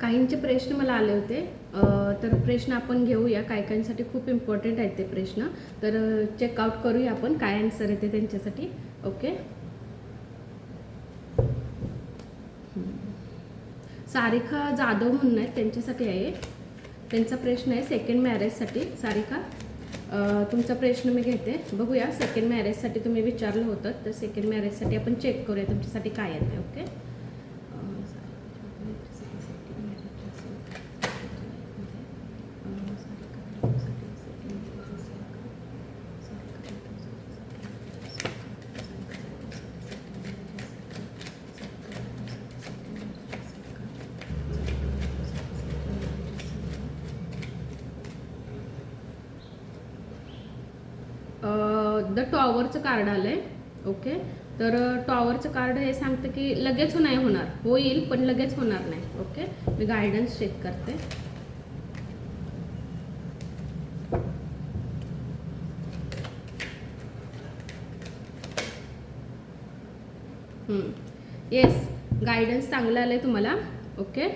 काहींचे प्रश्न मला आले होते. तर प्रश्न आपण घेऊया. काही काहींसाठी खूप इम्पॉर्टंट आहेत ते प्रश्न. तर चेकआउट करूया आपण काय आन्सर येते त्यांच्यासाठी. ओके सारिका जाधव म्हणून आहेत त्यांच्यासाठी आहे. त्यांचा प्रश्न आहे सेकंड मॅरेजसाठी सारिका तुमचा प्रश्न मी घेते. बघूया सेकंड मॅरेजसाठी तुम्ही विचारलं होतं. तर सेकंड मॅरेजसाठी आपण चेक करूया तुमच्यासाठी काय येते ओके द टॉवरचं कार्ड आलं आहे ओके? तर टॉवरचं कार्ड हे सांगतं की लगेच नाही होणार. होईल पण लगेच होणार नाही ओके? मी गायडन्स चेक करते. येस गायडन्स चांगलं आलं आहे तुम्हाला ओके?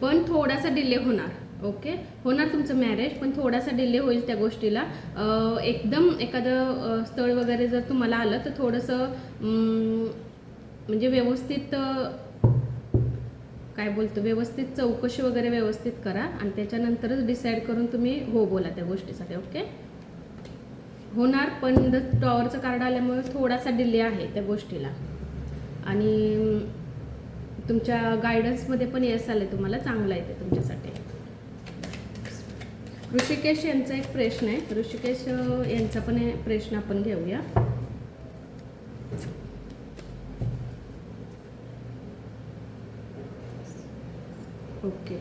पण थोडासा डिले होणार. ओके? होणार तुमचं मॅरेज पण थोडासा डिले होईल त्या गोष्टीला. एकदम एखादं स्थळ वगैरे जर तुम्हाला आलं तर थोडंसं म्हणजे व्यवस्थित काय बोलतो व्यवस्थित चौकशी वगैरे व्यवस्थित करा आणि त्याच्यानंतरच डिसाईड करून तुम्ही हो बोला त्या गोष्टीसाठी ओके? होणार पण द टॉवरचं कार्ड आल्यामुळे थोडासा डिले आहे त्या गोष्टीला. आणि तुमच्या गायडन्समध्ये पण यस आलं तुम्हाला चांगलं आहे ते तुमच्यासाठी. ऋषिकेश यांचा एक प्रश्न आहे. ऋषिकेश यांचा पण हे प्रश्न आपण घेऊया ओके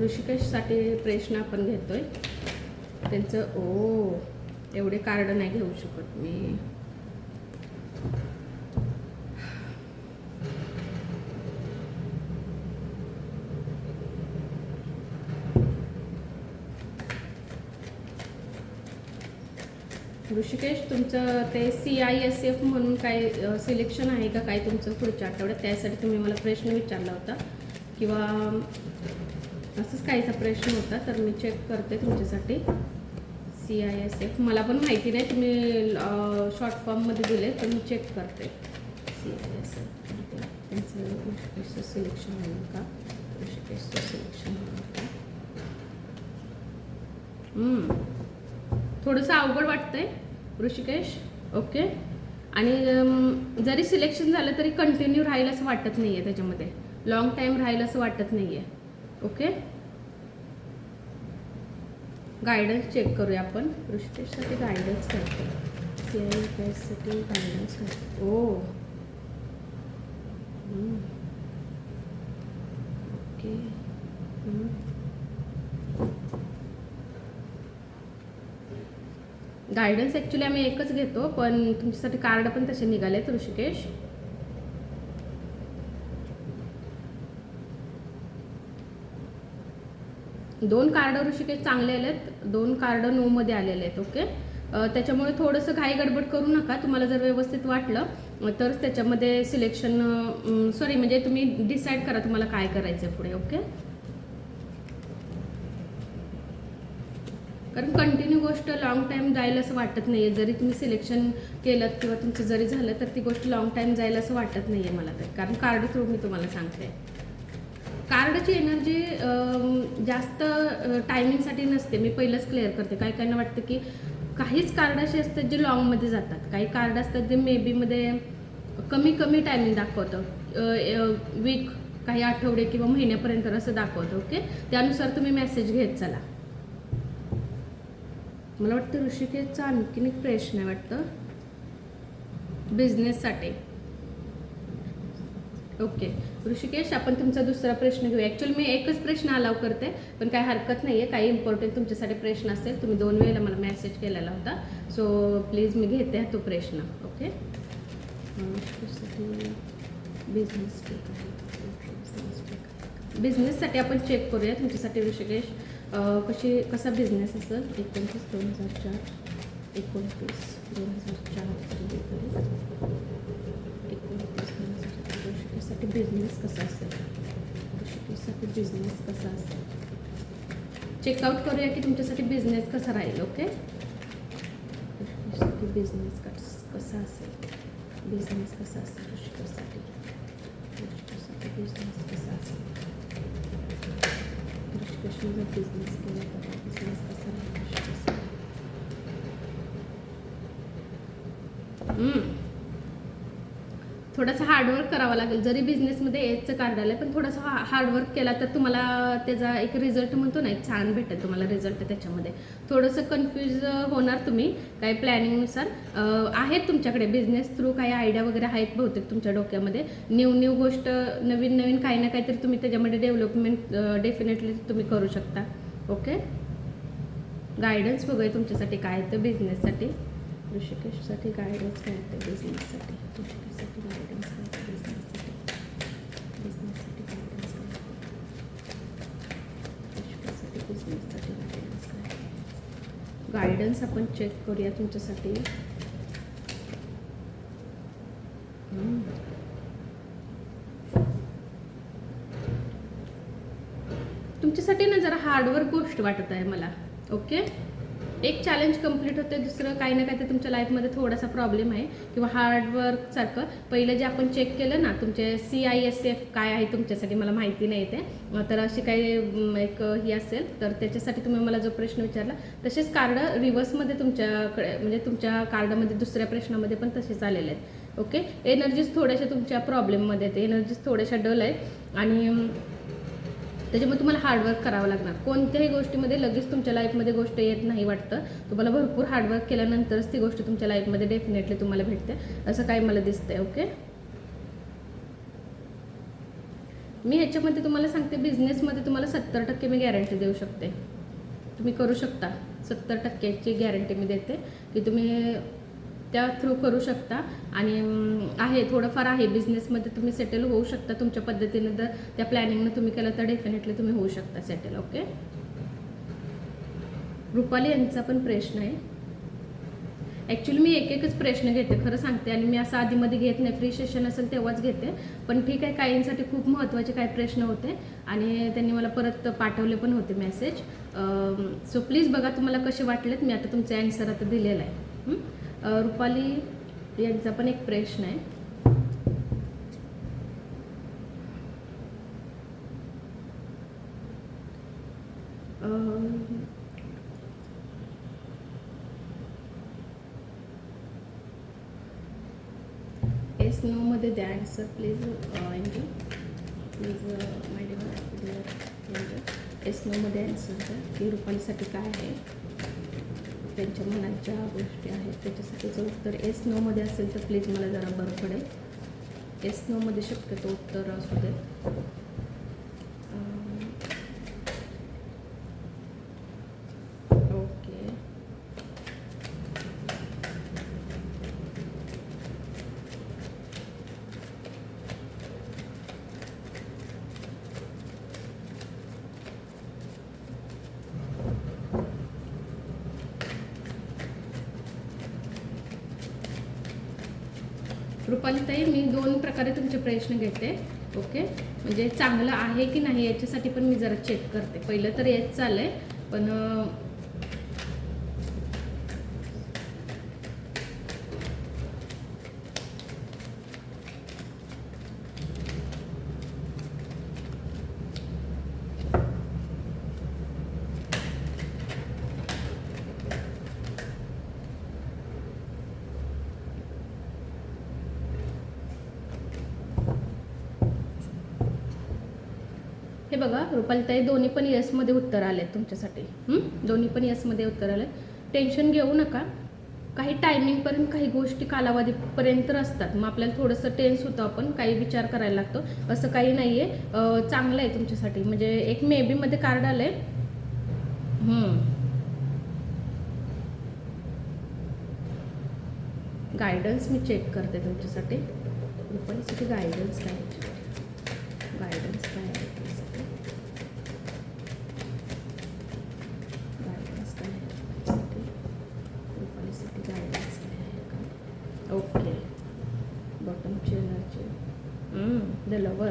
ऋषिकेशसाठी प्रश्न आपण घेतोय. त्यांचं ओ एवढे कार्ड नाही घेऊ शकत मी. ऋषिकेश तुमचं ते सी आय एस एफ म्हणून काय सिलेक्शन आहे का काय तुमचं पुढच्या आठवड्यात? त्यासाठी तुम्ही मला प्रश्न विचारला होता. किंवा असंच काहीचा प्रश्न होता तर मी चेक करते तुमच्यासाठी. सी आय एस एफ मला पण माहिती नाही तुम्ही शॉर्ट फॉर्ममध्ये दिले तर मी चेक करते. सी आय एस एफ त्यांचं ऋषिकेशचं सिलेक्शन होईल का? ऋषिकेशचं सिलेक्शन होईल का? थोडंसं अवघड वाटतंय ऋषिकेश. ओके आणि जरी सिलेक्शन झालं तरी कंटिन्यू राहील असं वाटत नाही आहे त्याच्यामध्ये. लॉंग टाईम राहील असं वाटत नाही आहे ओके? गायडन्स चेक करूया आपण. ऋषिकेशसाठी गायडन्स करतो. सी आय एससाठी गायडन्स करतो. ओ. ओके. गायडन्स ॲक्च्युली आम्ही एकच घेतो पण तुमच्यासाठी कार्ड पण तसे निघालेत ऋषिकेश. दोन कार्ड ऋषिकेश चांगले आले आहेत दोन कार्ड नोमध्ये आलेले आहेत ओके त्याच्यामुळे थोडंसं घाई गडबड करू नका तुम्हाला जर व्यवस्थित वाटलं तरच तर त्याच्यामध्ये सिलेक्शन सॉरी म्हणजे तुम्ही डिसाईड करा तुम्हाला काय करायचं आहे पुढे ओके कारण कंटिन्यू गोष्ट लाँग टाईम जाईल असं वाटत नाही आहे जरी तुम्ही सिलेक्शन केलं किंवा तुमचं जरी झालं तर ती गोष्ट लाँग टाईम जाईल असं वाटत नाही आहे मला तर. कारण कार्ड थ्रू मी तुम्हाला सांगते. कार्डची एनर्जी जास्त टायमिंगसाठी नसते. मी पहिलंच क्लिअर करते. काही काहींना वाटतं की काहीच कार्ड असे असतात जे लॉंगमध्ये जातात. काही कार्ड असतात जे मे बीमध्ये कमी कमी टायमिंग दाखवतं. वीक काही आठवडे किंवा महिन्यापर्यंत असं दाखवतं ओके त्यानुसार तुम्ही मेसेज घेत चला. मला वाटतं ऋषिकेशचा आणखीन एक प्रश्न आहे वाटतं. बिझनेससाठी ओके. ऋषिकेश आपण तुमचा दुसरा प्रश्न घेऊ ॲक्च्युअली मी एकच प्रश्न अलाव करते पण काही हरकत नाही आहे काही इम्पॉर्टंट तुमच्यासाठी प्रश्न असेल तुम्ही दोन वेळेला मला मेसेज केलेला होता. सो प्लीज मी घेते तो प्रश्न. ओके बिझनेस बिझनेससाठी आपण चेक करूया. तुमच्यासाठी ऋषिकेश कशी कसा बिझनेस असेल? एकोणतीस दोन हजार चार. एकोणतीस दोन हजार चार एकोणतीस दोन हजार चार ऋषिकेशसाठी बिझनेस कसा असेल? तुमच्यासाठी बिझनेस कसा असेल? चेकआउट करूया की तुमच्यासाठी बिझनेस कसा राहील ओके ऋषिकेशसाठी बिझनेस कस कसा असेल? बिझनेस कसा असेल ऋषिकेशसाठी ऋषिकेशसाठी बिझनेस कसा असेल? ऋषिकेशने जर बिझनेस केला तर बिझनेस कसा राहील ऋषिकेश थोडासा हार्डवर्क करावं लागेल. जरी बिझनेसमध्ये एजचं कार्ड आलं पण थोडंसं हा हार्डवर्क केला तर तुम्हाला त्याचा एक रिझल्ट म्हणतो ना एक छान भेटेल तुम्हाला रिझल्ट त्याच्यामध्ये. थोडंसं कन्फ्यूज होणार तुम्ही काही प्लॅनिंगनुसार आहेत तुमच्याकडे बिझनेस थ्रू काही आयडिया वगैरे आहेत बहुतेक तुमच्या डोक्यामध्ये. न्यू न्यू गोष्ट नवीन नवीन काही ना काहीतरी तुम्ही त्याच्यामध्ये डेव्हलपमेंट डेफिनेटली तुम्ही करू शकता. ओके गायडन्स बघूया तुमच्यासाठी काय आहे? ते बिझनेससाठी ऋषिकेशसाठी गायडन्स काय ते बिझनेससाठी ऋषिकेशसाठी गायडन्स काय ते बिझनेससाठी बिझनेससाठी गायडन्स काय ऋषिकेशसाठी बिझनेससाठी गायडन्स काय गायडन्स आपण चेक करूया तुमच्यासाठी. तुमच्यासाठी ना जरा हार्डवर्क गोष्ट वाटत आहे मला. ओके एक चॅलेंज कंप्लीट होते दुसरं काही ना काही तर तुमच्या लाईफमध्ये थोडासा प्रॉब्लेम आहे किंवा हार्डवर्कसारखं पहिलं जे आपण चेक केलं ना तुमचे सी आय एस एफ काय आहे तुमच्यासाठी मला माहिती नाही ते. तर अशी काही एक ही असेल तर त्याच्यासाठी तुम्ही मला जो प्रश्न विचारला तसेच कार्ड रिव्हर्समध्ये तुमच्याकडे म्हणजे तुमच्या कार्डामध्ये दुसऱ्या प्रश्नामध्ये पण तसेच आलेले आहेत. ओके एनर्जीज थोड्याशा तुमच्या प्रॉब्लेममध्ये आहेत. एनर्जीज थोड्याशा डल आहेत. आणि त्याच्यामुळे तुम्हाला हार्डवर्क करावं लागणार. कोणत्याही गोष्टीमध्ये लगेच तुमच्या लाईफमध्ये गोष्ट येत नाही वाटतं. तुम्हाला भरपूर हार्डवर्क केल्यानंतरच ती गोष्ट तुमच्या लाईफमध्ये डेफिनेटली तुम्हाला भेटते. असं काही मला दिसतंय ओके मी ह्याच्यामध्ये तुम्हाला सांगते बिझनेसमध्ये तुम्हाला सत्तर टक्के मी गॅरंटी देऊ शकते. तुम्ही करू शकता. सत्तर टक्क्याची गॅरंटी मी देते की तुम्ही त्या थ्रू करू शकता. आणि आहे थोडंफार आहे. बिझनेसमध्ये तुम्ही सेटल होऊ शकता तुमच्या पद्धतीनं. जर त्या प्लॅनिंगनं तुम्ही केलं तर डेफिनेटली तुम्ही होऊ शकता सेटल ओके रुपाली यांचा पण प्रश्न आहे. ॲक्च्युली मी एक एकच प्रश्न घेते खरं सांगते. आणि मी असं आधीमध्ये घेत नाही. फ्री सेशन असेल तेव्हाच घेते. पण ठीक आहे काहींसाठी खूप महत्त्वाचे काही प्रश्न होते. आणि त्यांनी मला परत पाठवले पण होते मेसेज सो प्लीज बघा तुम्हाला कसे वाटलेत. मी आता तुमचे ॲन्सर आता दिलेला आहे. रुपाली यांचा पण एक प्रश्न आहे. एस नोमध्ये द्या answer please angel please my dear yes नोमध्ये answer द्या की रुपालीसाठी काय आहे. त्यांच्या मनात ज्या गोष्टी आहेत त्याच्यासाठीचं उत्तर एस नोमध्ये असेल तर प्लीज मला जरा बरं पडेल. एस नोमध्ये शक्यतो उत्तर असू दे ओके रुपालीताई मी दोन प्रकारे तुमचे प्रश्न घेते ओके? म्हणजे चांगलं आहे की नाही याच्यासाठी पण मी जरा चेक करते. पहिलं तर याच चाललं आहे पण हे बघा रुपालीताई दोन्ही पण यसमध्ये उत्तर आले तुमच्यासाठी. दोन्ही पण यसमध्ये उत्तर आले टेन्शन घेऊ नका. काही टायमिंगपर्यंत काही गोष्टी कालावधीपर्यंत असतात. मग आपल्याला थोडंसं टेन्स होतं आपण काही विचार करायला लागतो. असं काही नाही आहे चांगलं आहे तुमच्यासाठी. म्हणजे एक मे बीमध्ये कार्ड आलं आहे गायडन्स मी चेक करते तुमच्यासाठी. रुपालीसाठी गायडन्स काय? गायडन्स काय आहे त्यासाठी गायडन्स काय आहे रुपालीसाठी रुपालीसाठी गायडन्स काय आहे का ओके बॉटम चेनरचे द लवर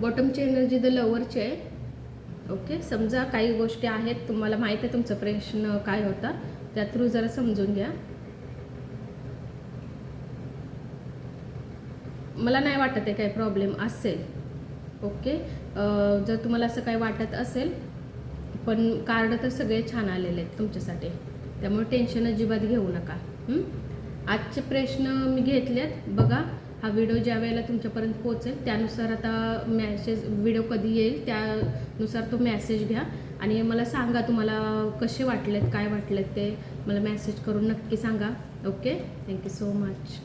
बॉटमची एनर्जी द लवरची आहे. ओके समजा काही गोष्टी आहेत तुम्हाला माहीत आहे तुमचा प्रश्न काय होता त्या थ्रू जरा समजून घ्या. मला नाही वाटत आहे काही प्रॉब्लेम असेल. ओके जर तुम्हाला असं काही वाटत असेल पण कार्ड तर सगळे छान आलेले आहेत तुमच्यासाठी. त्यामुळे टेन्शन अजिबात घेऊ नका. आजचे प्रश्न मी घेतलेत. बघा हा व्हिडिओ ज्या वेळेला तुमच्यापर्यंत पोहोचेल त्यानुसार आता मॅसेज व्हिडिओ कधी येईल त्यानुसार तो मॅसेज घ्या. आणि मला सांगा तुम्हाला कसे वाटलेत काय वाटलेत ते. मला मॅसेज करून नक्की सांगा. Okay thank you so much